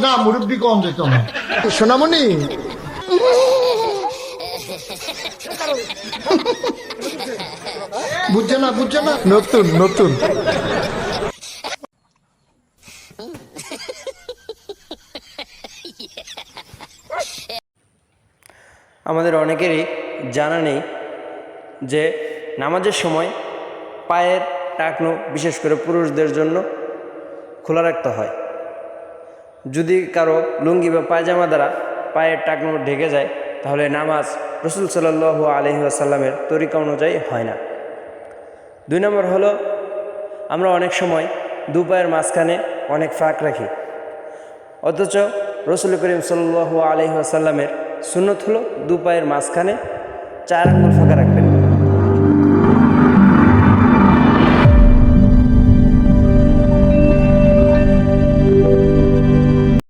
না মুরব্বী কম যেত না। সোনামণি! বুঝছে না বুঝছে না? নতুন নতুন। আমাদের অনেকেরই জানা নেই যে নামাজের সময় পায়ের টাকনো বিশেষ করে পুরুষদের জন্য খোলা রাখতে হয়। যদি কারও লুঙ্গি বা পায়জামা দ্বারা পায়ের টাকনো ঢেকে যায়, তাহলে নামাজ রসুল সাল্লাহ আলহি আসাল্লামের তরিকা অনুযায়ী হয় না। দুই নম্বর হলো, আমরা অনেক সময় দু পায়ের মাঝখানে অনেক ফাঁক রাখি। অথচ রসুল করিম সাল্লু আলহি আসাল্লামের সুন্নত হলো দু পায়ের মাঝখানে চার আঙ্গুল ফাঁকা রাখবেন।